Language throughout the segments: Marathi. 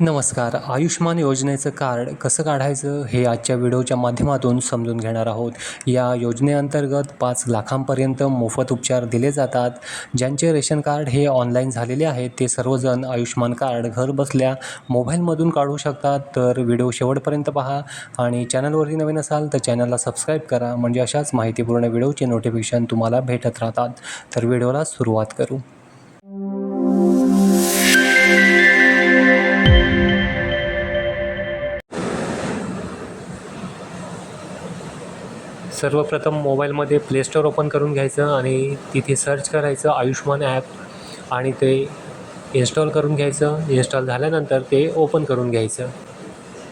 नमस्कार. आयुष्मान योजनेचं कार्ड कसं काढायचं हे आजच्या व्हिडिओच्या माध्यमातून समजून घेणार आहोत. या योजनेअंतर्गत पाच लाखांपर्यंत मोफत उपचार दिले जातात. ज्यांचे रेशन कार्ड हे ऑनलाईन झालेले आहेत ते सर्वजण आयुष्मान कार्ड घर बसल्या मोबाईलमधून काढू शकतात. तर व्हिडिओ शेवटपर्यंत पहा आणि चॅनलवरती नवीन असाल तर चॅनलला सबस्क्राईब करा. म्हणजे अशाच माहितीपूर्ण व्हिडिओचे नोटिफिकेशन तुम्हाला भेटत राहतात. तर व्हिडिओला सुरुवात करू. सर्वप्रथम मोबाईलमध्ये प्ले स्टोअर ओपन करून घ्यायचं आणि तिथे सर्च करायचं आयुष्मान ॲप आणि ते इन्स्टॉल करून घ्यायचं. इन्स्टॉल झाल्यानंतर ते ओपन करून घ्यायचं.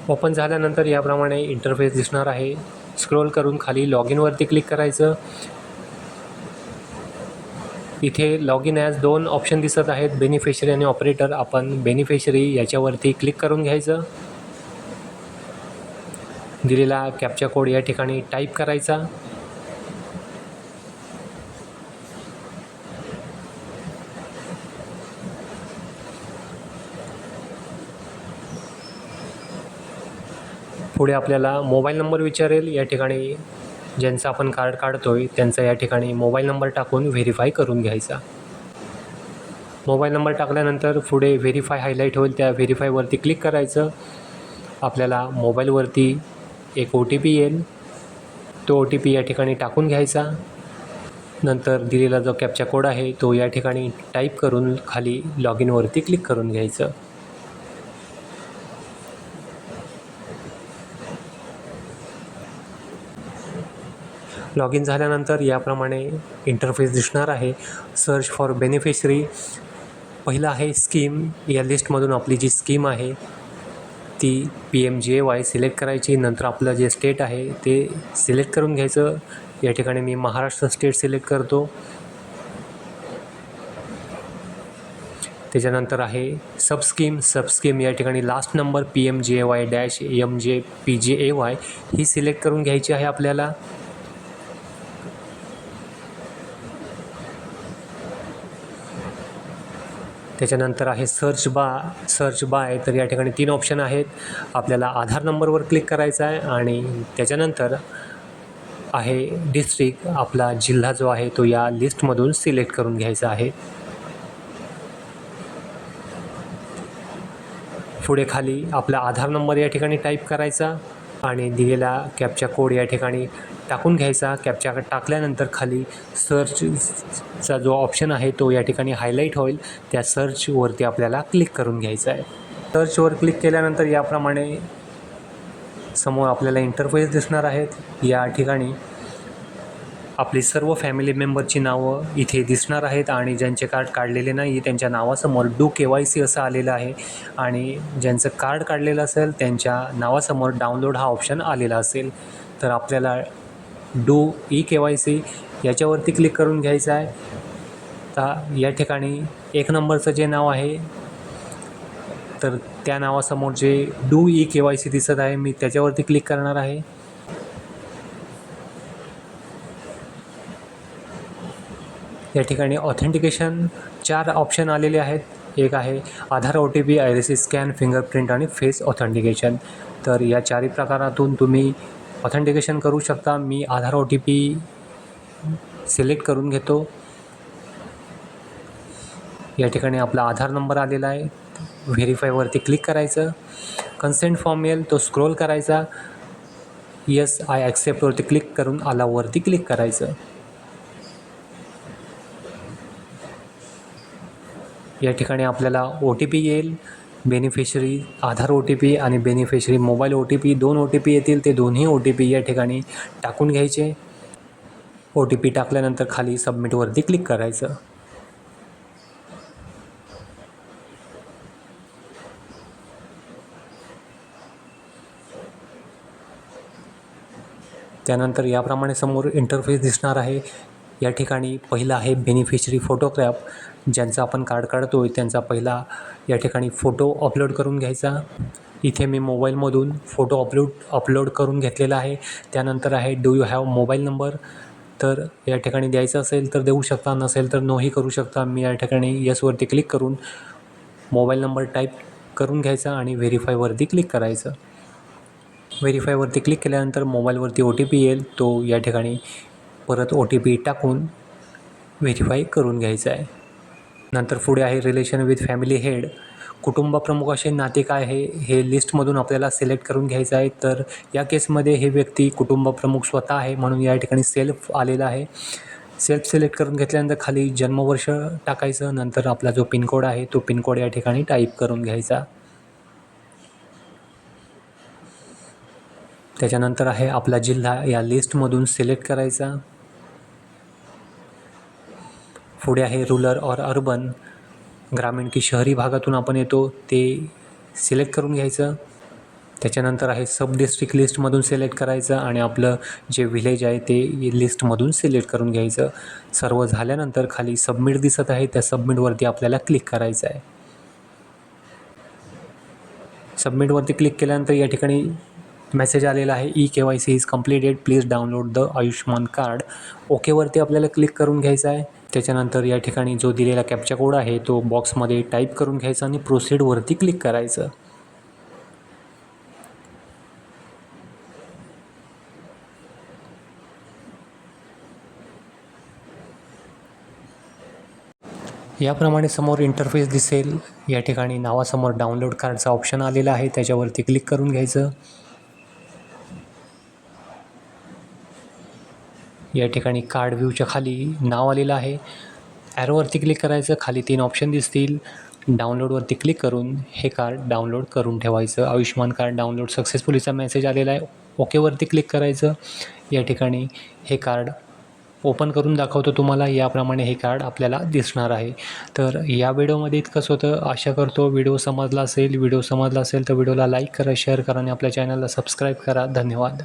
ओपन झाल्यानंतर याप्रमाणे इंटरफेस दिसणार आहे. स्क्रोल करून खाली लॉग इनवरती क्लिक करायचं. इथे लॉग इन ॲज दोन ऑप्शन दिसत आहेत. बेनिफिशरी आणि ऑपरेटर. आपण बेनिफिशरी याच्यावरती क्लिक करून घ्यायचं. दिलेला कॅप्चा कोड या ठिकाणी टाईप करायचा. पुढे आपल्याला मोबाईल नंबर विचारेल. या ठिकाणी ज्यांचं आपण कार्ड काढतो आहे त्यांचा या ठिकाणी मोबाईल नंबर टाकून व्हेरीफाय करून घ्यायचा. मोबाईल नंबर टाकल्यानंतर पुढे व्हेरीफाय हायलाईट होईल. त्या व्हेरीफायवरती क्लिक करायचं. आपल्याला मोबाईलवरती एक ओ टी पी येईल. तो ओ टी पी या ठिकाणी टाकून घ्यायचा. नंतर दिलेला जो कॅपचा कोड आहे तो या ठिकाणी टाईप करून खाली लॉग इनवरती क्लिक करून घ्यायचं. लॉग इन झाल्यानंतर याप्रमाणे इंटरफेस दिसणार आहे. सर्च फॉर बेनिफिशरी पहिलं आहे स्कीम या लिस्टमधून आपली जी स्कीम आहे ती P M J Y select करायची नंतर आपलं जे स्टेट आहे ते सिलेक्ट करून घ्यायचं. या ठिकाणी मी महाराष्ट्र स्टेट सिलेक्ट करतो. त्याच्यानंतर आहे सबस्कीम सबस्कीम या ठिकाणी last number P M J Y dash M J P J A Y he select करून घ्यायची आहे आपल्याला. त्याच्यानंतर आहे सर्च बा सर्च बाय तर या ठिकाणी तीन ऑप्शन आहेत. आपल्याला आधार नंबरवर क्लिक करायचा आहे आणि त्याच्यानंतर आहे डिस्ट्रिक्ट आपला जिल्हा जो आहे तो या लिस्टमधून सिलेक्ट करून घ्यायचा आहे. पुढे खाली आपला आधार नंबर या ठिकाणी टाईप करायचा. आणि दिलेला कॅपचा कोड या ठिकाणी टाकून घ्यायचा. कॅपच्या टाकल्यानंतर खाली सर्चचा जो ऑप्शन आहे तो या ठिकाणी हायलाईट होईल. त्या सर्चवरती आपल्याला क्लिक करून घ्यायचा आहे. सर्चवर क्लिक केल्यानंतर याप्रमाणे समोर आपल्याला इंटरफेस दिसणार आहेत. या ठिकाणी आपली सर्व फॅमिली मेंबरची नावं इथे दिसणार आहेत आणि ज्यांचे कार्ड काढलेले नाही त्यांच्या नावासमोर डू के वाय सी असं आलेलं आहे. आणि ज्यांचं कार्ड काढलेलं असेल त्यांच्या नावासमोर डाउनलोड हा ऑप्शन आलेला असेल. तर आपल्याला do E K Y C याच्यावरती क्लिक करून घ्यायचं आहे. तर या ठिकाणी एक नंबरचं जे नाव आहे तर त्या नावासमोर जे do E K Y C दिसत आहे मी त्याच्यावरती क्लिक करणार आहे. या ठिकाणी ऑथेंटिकेशन चार ऑप्शन आलेले आहेत. एक आहे Aadhaar O T P iris scan fingerprint आणि फेस ऑथेंटिकेशन. तर या चारही प्रकारातून तुम्ही ऑथेंटिकेशन करू शकता. मी Aadhaar O T P select करून घेतो. या ठिकाणी आपला आधार नंबर आलेला आहे. व्हेरीफायवरती क्लिक करायचं. कन्सेंट फॉर्म येईल तो स्क्रोल करायचा. येस आय ॲक्सेप्टवरती क्लिक करून आलावरती क्लिक करायचं. या ठिकाणी आपल्याला ओ टी पी येईल. Beneficiary Aadhaar O T P आणि beneficiary mobile O T P दोन ओ टी पी येतील. ते दोन्ही ओ टी पी या ठिकाणी टाकून घ्यायचे. ओ टी पी टाकल्यानंतर खाली सबमिटवरती क्लिक करायचं. त्यानंतर याप्रमाणे समोर इंटरफेस दिसणार आहे. या ठिकाणी पहिला आहे बेनिफिशरी फोटोग्राफ ज्यांचं आपण कार्ड काढतो आहे त्यांचा पहिला या ठिकाणी फोटो अपलोड करून घ्यायचा. इथे मी मोबाईलमधून फोटो अपलोड अपलोड करून घेतलेला आहे. त्यानंतर आहे do you have mobile number तर या ठिकाणी द्यायचं असेल तर देऊ शकता नसेल तर नोही करू शकता. मी या ठिकाणी यसवरती क्लिक करून मोबाईल नंबर टाईप करून घ्यायचा आणि व्हेरीफायवरती क्लिक करायचं. व्हेरीफायवरती क्लिक केल्यानंतर मोबाईलवरती ओ टी पी येईल. तो या ठिकाणी परत ओ टी पी टाकून व्हेरीफाय करून घ्यायचा आहे. नंतर पुढे आहे रिलेशन विथ फॅमिली हेड कुटुंब प्रमुख असे नाते काय आहे? हे लिस्टमधून आपल्याला सिलेक्ट करून घ्यायचं आहे. तर या केसमध्ये हे व्यक्ती कुटुंब प्रमुख स्वतः आहे म्हणून या ठिकाणी सेल्फ आलेला आहे. सेल्फ सिलेक्ट करून घेतल्यानंतर खाली जन्मवर्ष टाकायचं. नंतर आपला जो पिनकोड आहे तो पिनकोड या ठिकाणी टाईप करून घ्यायचा. त्याच्यानंतर आहे आपला जिल्हा. या लिस्टमधून सिलेक्ट करायचा. पुढे आहे रुरल ऑर अर्बन ग्रामीण की शहरी भागातून आपण येतो ते सिलेक्ट करून घ्यायचं. त्याच्यानंतर आहे सब डिस्ट्रिक्ट लिस्टमधून सिलेक्ट करायचं आणि आपलं जे विलेज आहे ते लिस्टमधून सिलेक्ट करून घ्यायचं. सर्व झाल्यानंतर खाली सबमिट दिसत आहे त्या सबमिटवरती आपल्याला क्लिक करायचं आहे. सबमिटवरती क्लिक केल्यानंतर या ठिकाणी मेसेज आलेला आहे E K Y C is completed please download the Ayushman card ओकेवरती आपल्याला क्लिक करून घ्यायचं आहे. त्याच्यानंतर या ठिकाणी जो दिलेला कॅप्चा कोड आहे तो बॉक्समध्ये टाईप करून घ्यायचा आणि प्रोसिडवरती क्लिक करायचं. याप्रमाणे समोर इंटरफेस दिसेल. या ठिकाणी नावासमोर डाउनलोड कार्डचा ऑप्शन आलेला आहे त्याच्यावरती क्लिक करून घ्यायचं. या ठिकाणी कार्ड व्ह्यूच्या खाली नाव आलेलं आहे. ॲरोवरती क्लिक करायचं खाली तीन ऑप्शन दिसतील. डाउनलोडवरती क्लिक करून हे कार्ड डाउनलोड करून ठेवायचं. आयुष्यमान कार्ड डाउनलोड सक्सेसफुलीचा मेसेज आलेला आहे. ओकेवरती क्लिक करायचं. या ठिकाणी हे कार्ड ओपन करून दाखवतो तुम्हाला. याप्रमाणे हे कार्ड आपल्याला दिसणार आहे. तर या व्हिडिओमध्ये इतकंच होतं. आशा करतो व्हिडिओ समजला असेल. व्हिडिओ समजला असेल तर व्हिडिओला लाईक करा शेअर करा आणि आपल्या चॅनलला सबस्क्राईब करा. धन्यवाद.